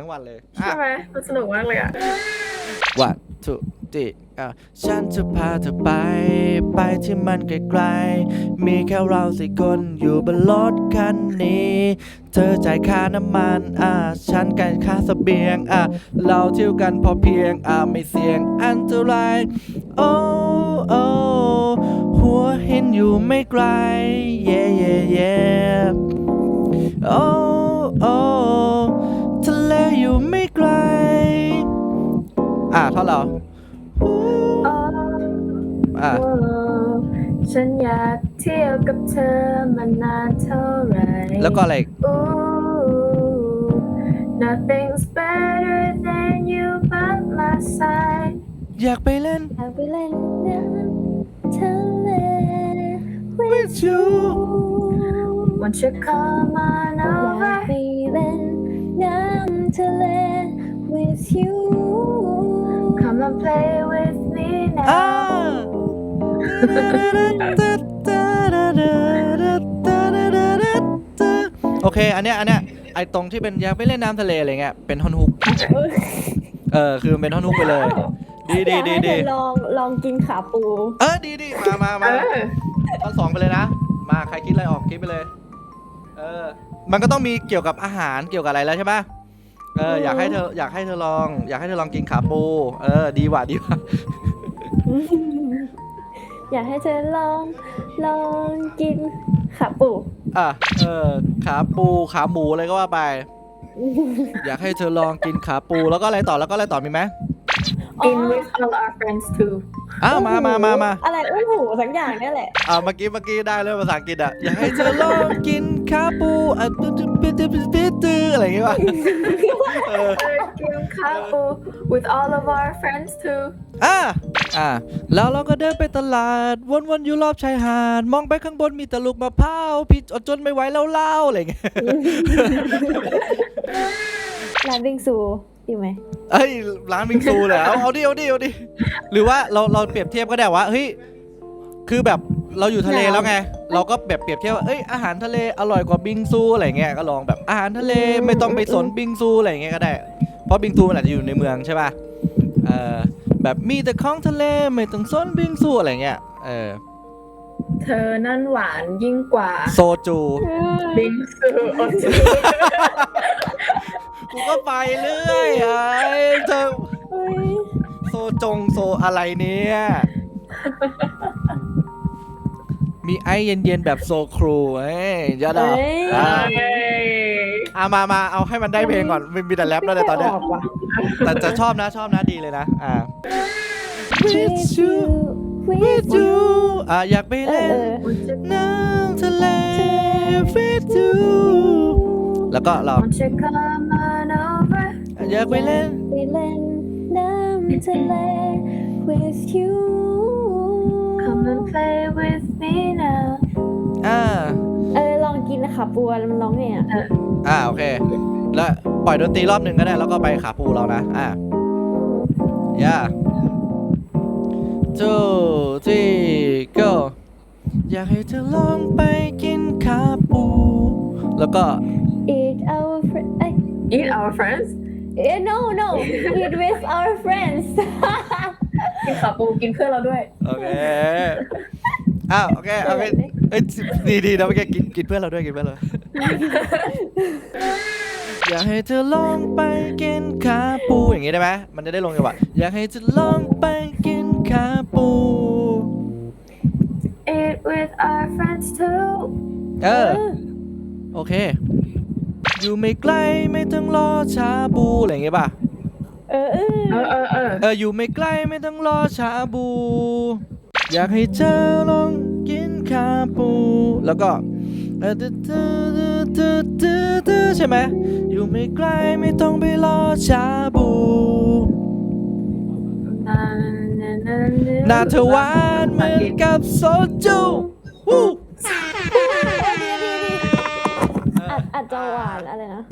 ทั้งวันเลยอะใช่ไหมมันสนุกมากเลยอะ one two three อะฉันจะพาเธอไป ไปที่มันไกลๆ มีแค่เราสี่คนอยู่บนรถคันนี้ เธอจ่ายค่าน้ำมัน อะฉันกันค่าเสบียง อะ เราเที่ยวกันพอเพียง อะไม่เสี่ยงอันตรายโอ้โอ้หัวเห็นอยู่ไม่ไกล เย่เย่เย่โอ้โอ้ทะเล อยู่ไม่ไกล อะเท่าเราโอ้อะโอ้ฉันอยากเที่ยวกับเธอมานานเท่าไหร่แล้วก็อะไรอีก Ooh, nothing's better than you by my side อยากไปเล่น อยากไปเล่นน้ำทะเล with you Won't you come on อยาก over ไปเล่นน้ำ ทะเล with you Come and play with me อ่า now โอเค อันเนี้ยอันเนี้ยไอตรงที่เป็นอยากไปเล่นน้ำทะเลอะไรเงี้ยเป็นท่อนฮุก เออคือมันเป็นท่อนฮุกไปเลย ดีดีอยากดีให้เธดีอลองลองกินขาปู เออดีดีมามาเอมาอท่อนสองไปเลยนะ มาใครคิดอะไรออกคิดไปเลย เออ มันก็ต้องมีเกี่ยวกับอาหารเกี่ยวกับอะไรแล้วใช่ปะ เอออยากให้เธออยากให้เธอลอง อยากให้เธอลองกินขาปู เออ ดีว่ะดีว่ะอยากให้เธอลองลองกินขาปูอะเออขาปูขาหมูอะไรก็ว่าไป อยากให้เธอลองกินขาปูแล้วก็อะไรต่อแล้วก็อะไรต่อมีไหม In with all our friends too อ้าวมามามามาอะไรอู้หูสักอย่างนี่แหละอ่าเมื่อกี้เมื่อกี้ได้เลยภาษาอังกฤษอะอยากให้เธอลองกินขาปูอะตื้อตื้อตื้อตื้อตื้อตื้ออะไรอย่างเงี้ยว่ะเออ Kim Kapu with all of our friends too อะอะแล้วเราก็เดินไปตลาด วนๆอยู่รอบชายหาด มองไปข้างบนมีแต่ลูกมะพร้าวพี่อดจนไม่ไหวแล้วเล่าอะไรอย่างเงี้ยร้า นบิงซูดีไหมเอ้ยร้านบิงซูเลยเอาเอาดิเอาดิเอาดิหรือว่าเราเราเปรียบเทียบก็ได้ว่าเฮ้ยคือแบบเราอยู่ทะเลแล้วไง เราก็แบบเปรียบเทียบว่าเอ้ยอาหารทะเลอร่อยกว่าบิงซูอะไรเงี้ยก็ลองแบบอาหารทะเลไม่ต้องไปสนบิงซูอะไรเงี้ยก็ได้ เพราะบิงซูมันอาจจะอยู่ในเมืองใช่ป่ะเออแบบมีแต่ของทะเลไม่ต้องสนบิงซูอะไรเงี้ยเออเธอนั่นหวานยิ่งกว่าโซจูบิงซูโอจู กูก็ไปเรื่อยไอ้เธอเฮ้ยโซจงโซอะไรเนี่ย มีไอเย็นๆแบบโซครูเอ้ยยอดอะเฮ้ยอะเย้อะมามาเอาให้มันได้เพลงก่อนมีมีแต่แรปแล้วในตอนเนี้ยไม่กว่ะ แต่จะชอบนะชอบนะดีเลยนะ อ่า with you with with you you อะอยากไปเอเล่อนเออ Won't you น้ำทะเล with you แล้วก็เรา Won't you come on over อยากไปเล่น ไปเล่นน้ำทะเล with you Come and play with me now อ่า เออลองกินขาปูแล้วมันร้องไงอะอ่าโอเค แล้วปล่อยดนตรีรอบหนึ่งก็ได้ แล้วก็ไปขาปูเรานะ อ่าย่า two three go อยากให้เธอลองไปกินขาปู แล้วก็ Eat our friends เอ้ย no no eat with our friends กินขาปูกินเพื่อนเราด้วย โอเค อ้าวโอเคโอเคเอ้ยดีดีนะเมื่อกี้กินกินเพื่อนเราด้วยกินเพื่อนเรา อยากให้เธอลองไปกินขาปูอย่างงี้ได้ไหมมันจะได้ลงจังหวะอยากให้เธอลองไปกินขาปู Eat with our friends too เออ โอเค อยู่ไม่ไกลไม่ต้องรอชาบูอะไรอย่างเงี้ยป่ะ เออเออ เออเออเออเอออยู่ไม่ไกลไม่ต้องรอชาบู อยากให้เธอลองกินขาปู แล้วก็เออตึ๊ดตึ๊ดตึ๊ดตึ๊ดตึ๊ดใช่ไหมอยู่ไม่ไกลไม่ต้องไปรอชาบู นานานาหน้าเธอหวานเหมือนกับโซจูวู้ จวานอะไรนะ